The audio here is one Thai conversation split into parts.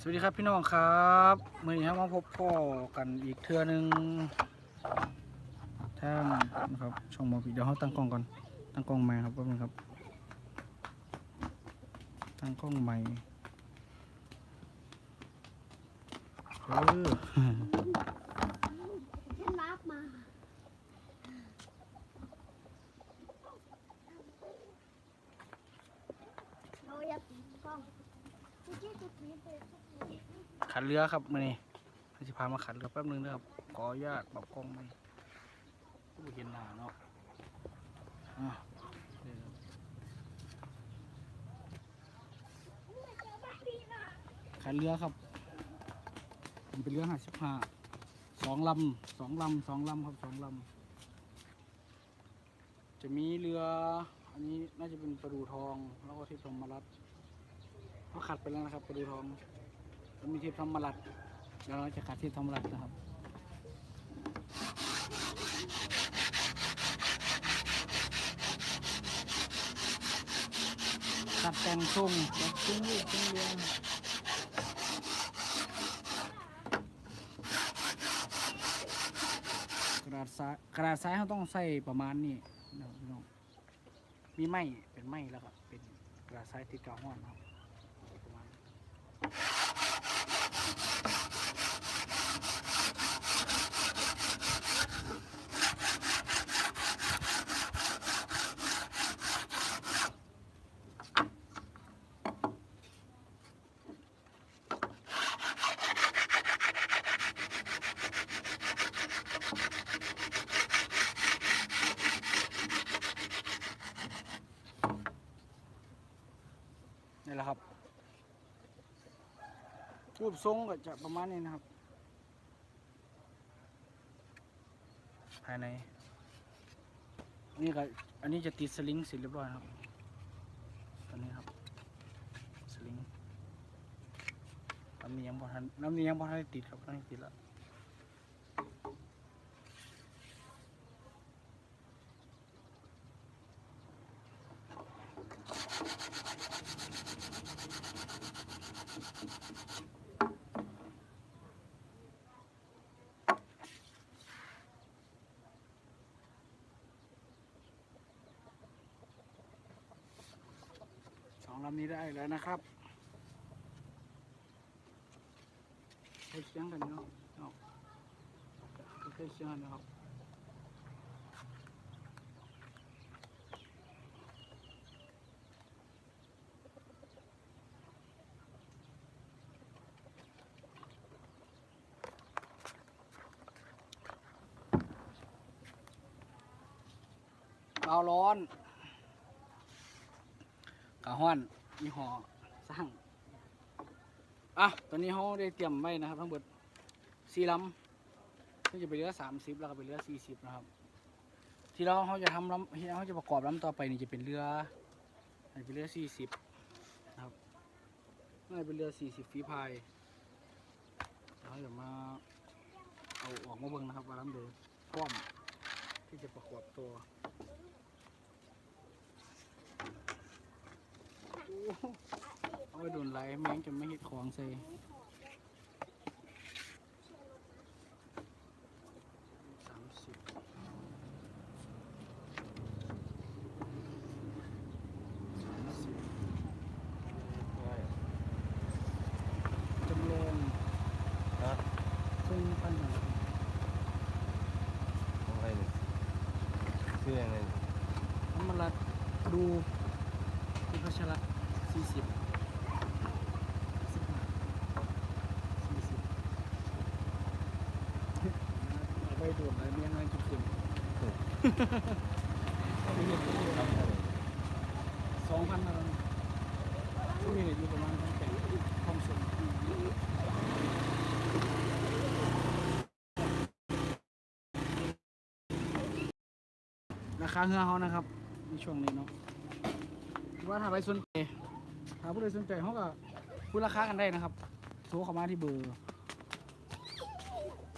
สวัสดีครับพี่น้องครับมื่อนี้ครับมาพบพ่อกันอีกเทือนึงทางนะครับช่องมอผีเดี๋ยวเขาตั้งกล้องก่อนตั้งกล้องใหม่ครับแป๊บนึงครับ ตั้งกล้องใหม่เออ ฉันรับมาเราอยากปิดกล้องไม่ใช่จะปิดเลยจะปิด ขัด เรือครับมื่อนี้เราจะพามาขัดเรือแป๊บนึงนะครับขออนุญาตปรับกล้องไหมผู้เห็นหน้าเนาะขัดเรือครับมันเป็นเรือห้าสิบห้าสองลำสองลำสองลำครับสองลำจะมีเรือ อันนี้น่าจะเป็นประดูทองแล้วก็ทพธรรมรัตน์เขาขัดไปแล้วนะครับประดูทอง แล้วมีเทพธรรมรัตน์แล้วเราจะขัดเทพธรรมรัตน์นะครับขัดแต่งทรงแบบซุ้มลูกซุ้มเรือกระดาษซ้ายกระดาษซ้ายเขาต้องใส่ประมาณนี้นะพี่น้องมีไม้เป็นไม้แล้วก็เป็นกระดาษซ้ายติดกาวห้อนครับประมาณนี้ นี่แหละครับ รู ปทรงก็จะประมาณนี้นะครับ ภายใน นี่ก็อันนี้จะติดสลิงเสร็จเรียบร้อยนะครับตัวนี้ครับสลิงน้ำนี้ยังพอทันน้ำนี้ยังพอทันได้ติดครับน้ำนี้ติดแล้ว องลำนี้ได้แล้วนะครับใช้เชียงกันเนาะเนาะใช้เชียงกันนะครับเบาร้อน ห้อนยี่ห้อสร้างอะตอนนี้เขาได้เตรียมไว้นะครับ ทั้งหมดสี่ลำซึ่งจะเป็นเรือสามสิบแล้วก็เป็นเรือสี่สิบนะครับ ที่เราเขาจะทำลำเราจะประกอบลำต่อไปนี่จะเป็นเรือเป็นเรือสี่สิบนะครับน่าจะเป็นเรือสี่สิบฝีพายเดี๋ยวเราจะมาเอาออกมาเบิ่งนะครับว่าลำเดือพร้อมที่จะประกอบตัว เอาไปโดนไหลแมงจะไม่เห็ดของใส่สามสิบสามสิบจำลองฮะซึ่งปันหนึ่งของใครเนี่ยชื่อยังไงน้ำมันรัดดูคุณพัชระ สี่สิบสี่สิบเอาไปโดนไหลแมงอะไรจุดเด่นสองพันอะไรช่วงนี้เนี่ยอยู่ประมาณตั้งแต่ห้องส่งราคาเฮือเขานะครับในช่วงนี้เนาะว่าถ้าไปส่วนใจ ถ้าผู้ใดสนใจเขาก็พูดราคากันได้นะครับโทรเข้ามาที่เบอร์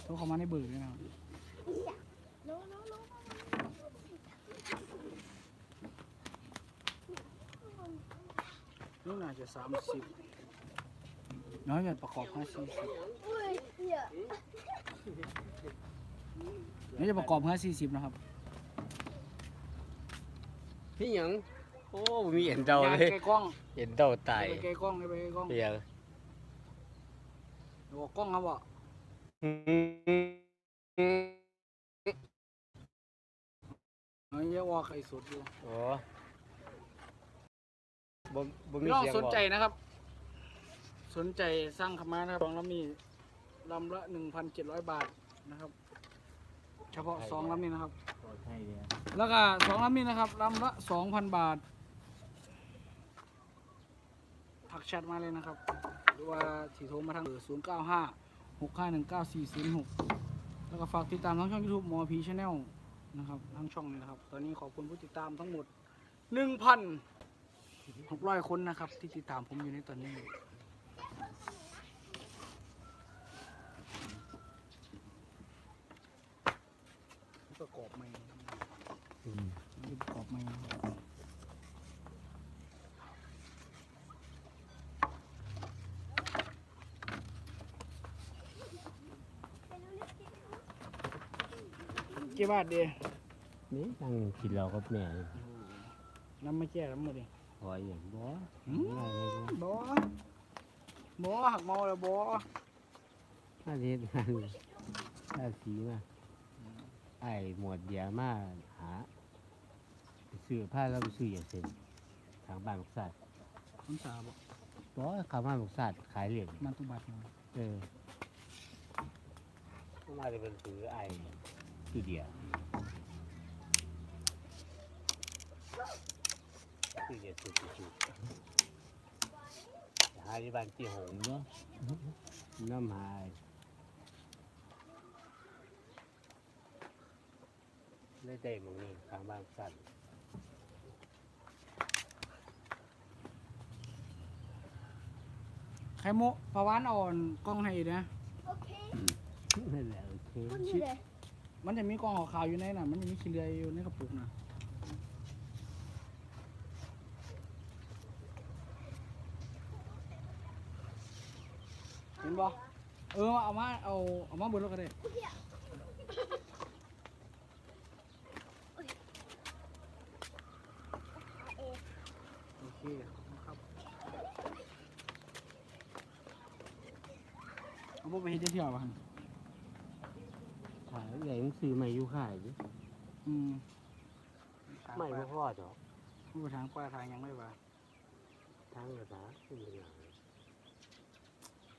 โทรเข้ามาในเบอร์เลยนะครับโน้โน้โน้นี่น่าจะสามสิบน้อยแบบประกอบห้าสี่สิบอุ้ยเหี้ยนี่จะประกอบห้าสี่สิบนะครับ พี่หยัง โอ้บ่มีเห็นเดาเลยไกลกล้องเห็นเดาตายไปไกลกล้องไปไกลกล้องเปียงดูกล้องครับบ่น้อยเยอะว่าไอ้สุดอยู่โอ้บ่บ่มีพี่น้องเสียงสนใจบอกนะครับ สนใจสร้างขมานะครับสองลำนี้ลำละหนึ่งพันเจ็ดร้อยบาทนะครับ เฉพาะสองลำนี้นะครับใช่เลยแล้วก็สองลำนี้นะครับลำละสองพันบาท ทักแชทมาเลยนะครับ หรือว่าสีโทรมาทางศูนย์เก้าห้าหกห้าหนึ่งเก้าสี่ศูนย์หกแล้วก็ฝากติดตามทั้งช่องยูทูบมอพีชแนลนะครับทั้งช่องนี้นะครับ ตอนนี้ขอบคุณผู้ติดตามทั้งหมดหนึ่งพันหกร้อยคนนะครับ ที่ติดตามผมอยู่ในตอนนี้ประกอบไม่อืมไม่ประกอบไม่ กี่บาทเดียนี่นั่งกินเหล้ากับแม่นี่น้ำไม่แก่น้ำหมดดิพออย่างบ่อืมง่ายเลยบ่บอหักเมาแล้วบอถ้าเฮ็ดงานถ้าสีมาไอ้หมวดเดียมาหาไปซื้อผ้าแล้วไปซื้ออย่างเช่นทางบ้านลูกสัตว์คุณสาบอกบ่เขามาลูกสัตว์ขายเหรียญมันตุบัตรเออเข้ามาจะเป็นซื้อไอ้ ซื้อเดียวซื้อเดียวซื้อซื้อซื้อหาที่บ้านที่หงส์เนาะน้ำหายได้ได้หมองนี่ทางบ้านสัตว์ไข่มุกประวานอ่อนกล้องให้นะ โอเคนั่นแหละโอเค คนนี้เลย มันจะมีกองขาวๆอยู่ในน่ะ มันจะมีขี้เลื่อยอยู่ในกระปุกน่ะเห็นบ่เออเอามาเอาเอามาบนรถก็ได้โอเคครับเอาพวกไปเฮ็ดเที่ยวบ้าง ใหญ่มันซื้อใหม่อยู่ขายดิอืมไม่บ่พอดอกผู้ทางป้าทางยังไม่ว่าทางภาษาเป็นอย่าง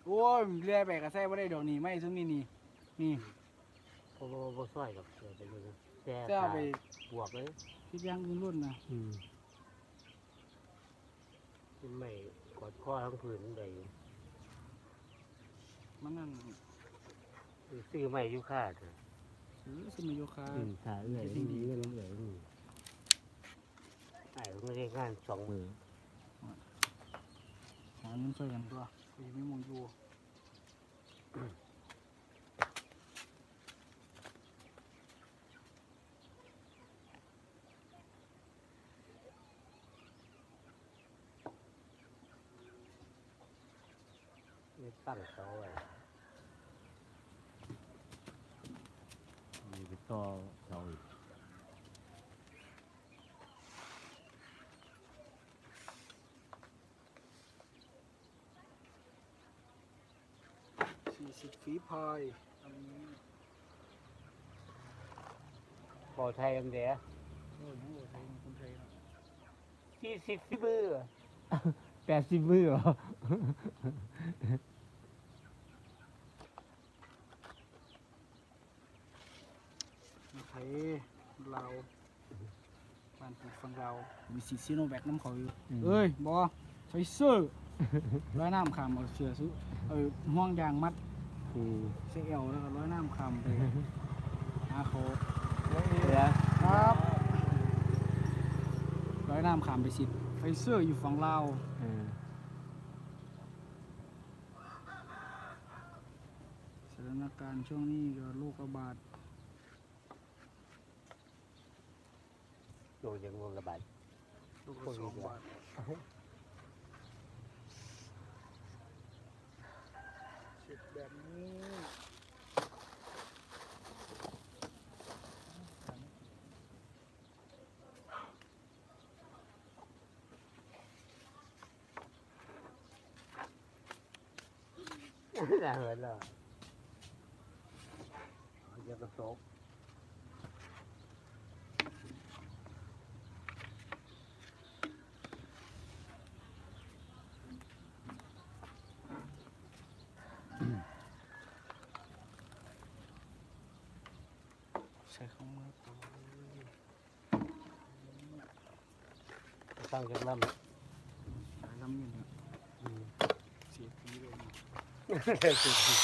โอ้ยเรือไปกระแซ่บ่ได้ดอกนี่ไม่ซึ่งนี่นี่นี่บ่บ่บ่ซอยดอกเดี๋ยวไปดูนะแต่แซ่ไปบวกเลยคิดย่างอื่นรุ่นนะอืมเป็นไม่กอดข้อทั้งผืนได้อยู่มันนั่นซื้อใหม่อยู่ค่าเถอะซื้อ สมิโยคาอืมถ้าเอื้อยดีๆก็เอื้อยนี่ไอ้ไม่ได้งานสองมือหาเงินช่วยกันตัวกูยังไม่มองอยู่ไม่ตั้งเสาไว้มีไป ต่อเสาอีกสี่สิบฝีพายอันนี้พอไทยอันเดียโอ้ยโอ้ยไทยคนไทยเนาะสี่สิบมือแปดสิบมือเหรอ ไทยลาวบ้านผูกฝั่งเราวมีสีซีโนแวคน้ำเขาอยู่เอ้ยบอไฟเซอร์ร้อยน้ำคำเอาเสือซื้อเอาห่วงยางมัดอืมเซเอลแล้วก็ร้อยน้ำคำไปหาเขาเดี๋ยวครับร้อยน้ำคำไปสิไฟเซอร์อยู่ฝั่งลาวเออสถานการณ์ช่วงนี้ก็โรคระบาด โดนยังวงระบาดโรคระสองบาท แบบนี้ น่าเหมือนเลยเดี๋ยวกระโตก ใช้ของมือตัว ตั้งจากลหาลำอยู่เนี่ยำอืมเสียทีเลยนะเดี๋ยวสิสิ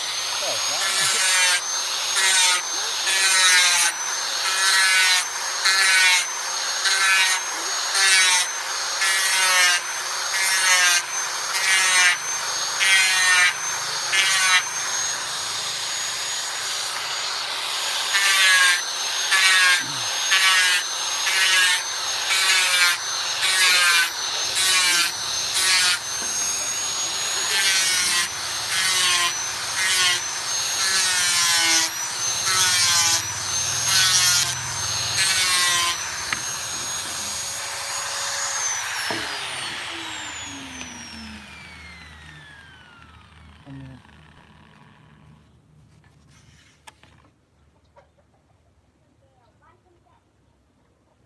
เอามือ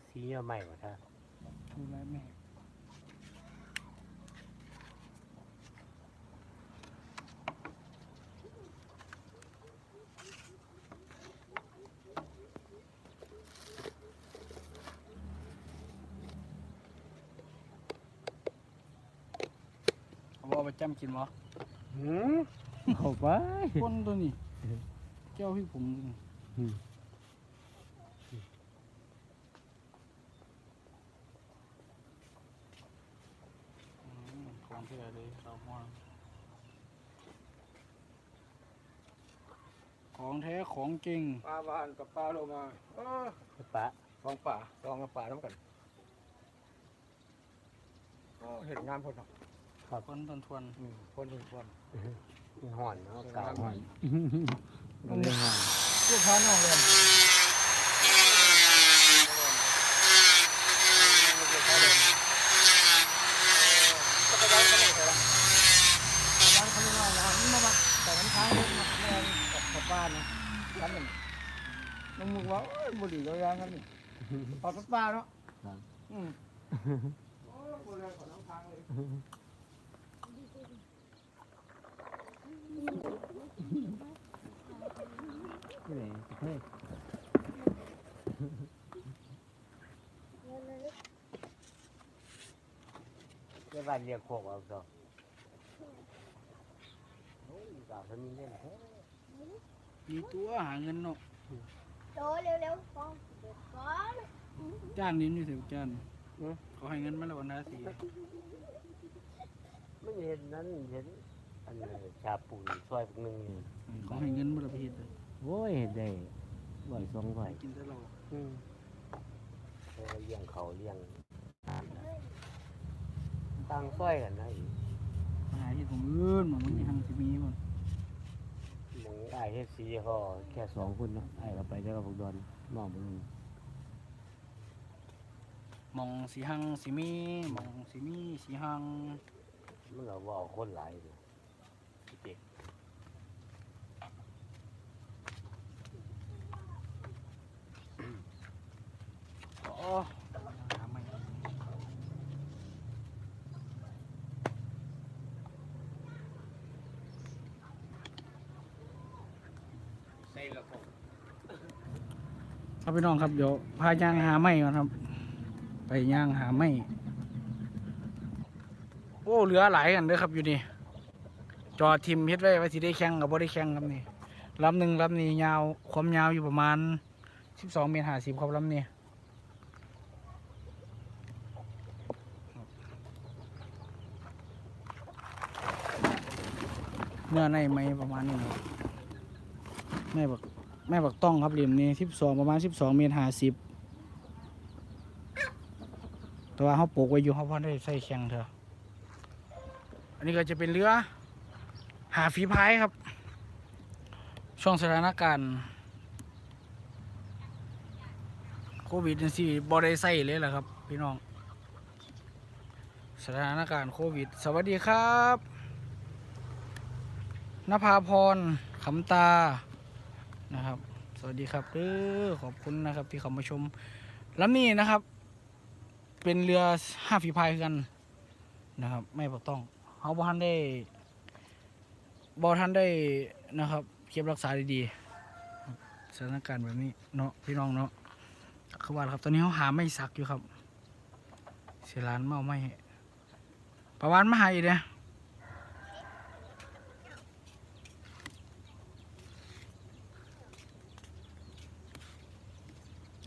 สีเนื้อใหม่กว่าท่า ดูแลแม่ เอาบ่เอาไปจำกินบ่หืมเอาไปคนตัวนี้แก้วพี่ผมตัวนี้อืมอืมของที่ไหนเลยเรามองของแท้ของจริงปลาบานกับปลาโลมาเออปะลองป่าลองกับป่าน้ำกันอ๋อเห็นงานพอด คนทวนทวนอืมคนทุกคนมีห่อนเนาะเก่าห่อนมันไม่ห่อนผู้พาน้องเรียนจักรยานเขาไม่ใช่หรอจักรยานเขาไม่ว่าร้านมาบักแต่น้ำท้ายรถมาแรงออกบ้านนะกันหนึ่งมันมึงว่าโอ้ยบุหรี่จักรยานกันนี่ออกจากบ้านเนาะอืมโอ้ยบุหรี่ของน้ำทางเลย นี่เลยเฮ้ยเจ้าบ้านเรียกโคกเอาซะโอ้ยสาวคนนี้เล่นแท้มีตัวหาเงินเนาะ โตเร็วๆฟองเดี๋ยวก่อนจ้างนี้นี่สิจ้างเขาให้เงินมาแล้ววันละสี่ไม่เห็นนั้นเห็น อันนี้ชาปูนซอยพวกนึงนี่เขาให้เงินมาและพีดโอ้ยเห็นได้บ่อยสองบ่อยกินแต่เราอืมเขาเลี้ยงเขาเลี้ยงต่างซอยกันนะอีกหาที่ผมอื่นมันมันมีทางสิมีมันหมึงไอ้เฮ็ดสีเขาแค่สองคนเนาะไอ้เราไปเจ้ากับพวกดอนมองมึงมองสีหังสีมีมองสีมีสีหัง มันเราว่าคนหลายเลยเด็ก อ๋อหาไม่ ใส่ละพง ครับพี่น้องครับเดี๋ยวพาย่างหาไม้ก่อนครับ ไปย่างหาไม้โอ้เหลือหลายกันเด้อครับอยู่นี่จอทิมเฮ็ดไว้ว่าสิได้แข่งกับบ่ได้แข่งครับนี่ลำหนึ่งลำนี้ยาวความยาวอยู่ประมาณ12เมตร50ครับลำนี้ เนื้อในไหมประมาณนี้ครับแม่บักแม่บักต้องครับเหลี่ยมนี้12ประมาณ12เมตร50แต่ว่าเขาปลูกไว้อยู่เขาพอได้ใส่แข่งเถอะอันนี้ก็จะเป็นเรือ หาฝีพายครับ ช่วงสถานการณ์โควิดนี่สิบ่ได้ใส่เลยแหละครับ พี่น้อง สถานการณ์โควิด สวัสดีครับ นภาพรขำตานะครับ สวัสดีครับเด้อขอบคุณนะครับที่เข้ามาชมลำนี้นะครับ เป็นเรือห้าฝีพายกันนะครับ ไม่ต้องเขาบ่ทันได้บ่ทันได้นะครับเก็บรักษาดีๆสถานการณ์แบบนี้เนาะพี่น้องเนาะคือว่าล่ะครับตอนนี้เขาหาไม่สักอยู่ครับ เสียร้านเมาไม่ประวันมาหาอีกเนี่ย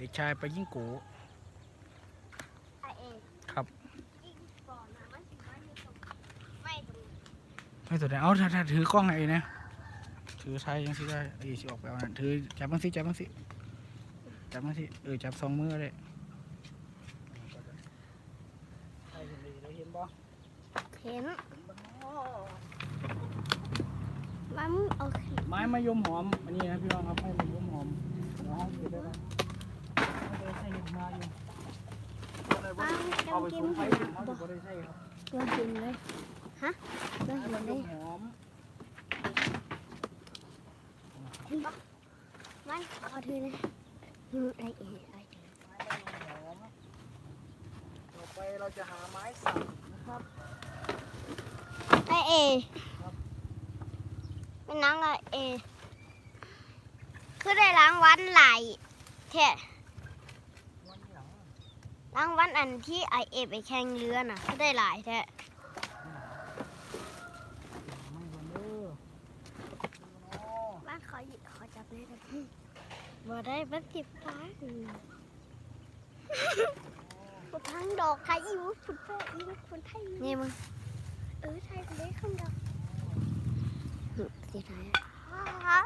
ด็กชายไปยิ่งโกไอเองครับยิงก่อนนะมันสิมันอยู่ตรงไม่ตรงไม่ตัวไหนเอาถ้าถ้าถือกล้องไอ้เนี่ยถือไทยยังสิได้ไอ้สิออกไปเอานั่นถือจับมันสิจับมันสิจับมันสิเออจับสองมือเลยใครเห็นดีเราเห็นบ่เห็นมันเอาขึ้นไม้มะยมหอมอันนี้นะพี่น้องครับไม้มะยมหอมเดี๋ยวห้องเก็บได้ไหม ไม่ได้ใส่เห็ดมาอยู่มันเอาไปจำกินมไฟเห็นเขาบ่ะตัวกินเลยฮะตัวห็นเลยมหอมเห็นปะมันเอาถือเลยอืมไอเองไอเองไม้มะยมหอมต่อไปเราจะหาไม้สักนะครับไอเอเป็นนังไอเอ คือได้ล้างวันไหลแท้ ล้างวันอันที่ไอเอไปแข่งเรือน่ะคือได้หลายแท้ไม่บนเด้อบ้านเขาหยิบเขาจับได้กันบ่ได้บักจิบฟ้าอืมพุทธังดอกไทยอีวุพุทธอีวุคนไทยนี่มึงเออไทยคนได้คำดอกหึสีไทยอะ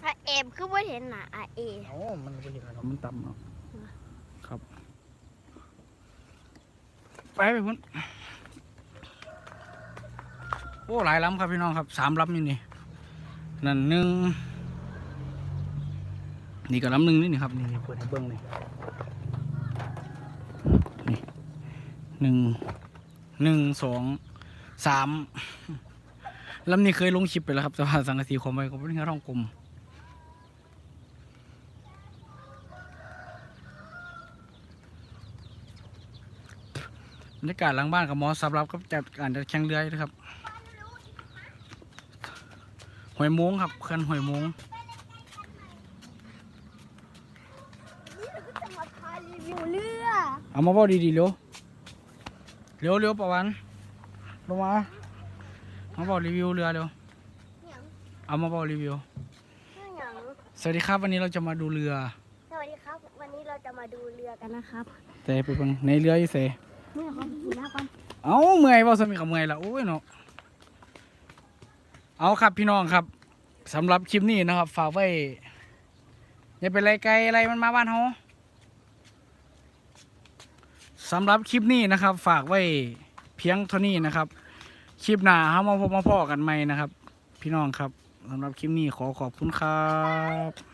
พระเอ มคือว่าเห็นหนาอาเอโอ้มันไปเห็นอะไรมันต่ำเนาะครับ ไปไปพุ่นโอ้หลายลำครับพี่น้องครับสามลำอยู่นี่นั่นหนึ่งนี่ก็ลำหนึ่งนี่นี่ครับนี่เปิดให้เบิ้งนี่นี่หนึ่งหนึ่งสองสามลำนี้เคยลงคลิปไปแล้วครับแต่ว่าสังกะสีคมไปก็เป็นแค่ร่องกลม รรยากาศหลังบ้านกับหมอสำหรับก็จัดการจัดแข่งเรือนะครับหอยโมงครับเขื่อนหอยโมงนี่เราก็จะมาพายรีวิวเรือเอามาบอกดีๆเร็วเร็วเร็วประวันลงมามาบอกรีวิวเรือเร็วอย่างเอามาบอกรีวิวอย่างสวัสดีครับวันนี้เราจะมาดูเรือ สวัสดีครับ วันนี้เราจะมาดูเรือกันนะครับแต่ไปเบิ่งในเรืออยู่เส เมื่อาดูหน้ากันเอาเมื่อยบ่สมิกับเมื่อยละโอ้ยเนาะเอาครับพี่น้องครับสำหรับคลิปนี้นะครับ ฝากไว้อย่าไปไล่ไกลอะไรมันมาบ้านเฮาสำหรับคลิปนี้นะครับ ฝากไว้เพียงเท่านี้นะครับ คลิปหน้าเฮามาพบมาพ่อกันใหม่นะครับ พี่น้องครับสำหรับคลิปนี้ขอขอบคุณครับ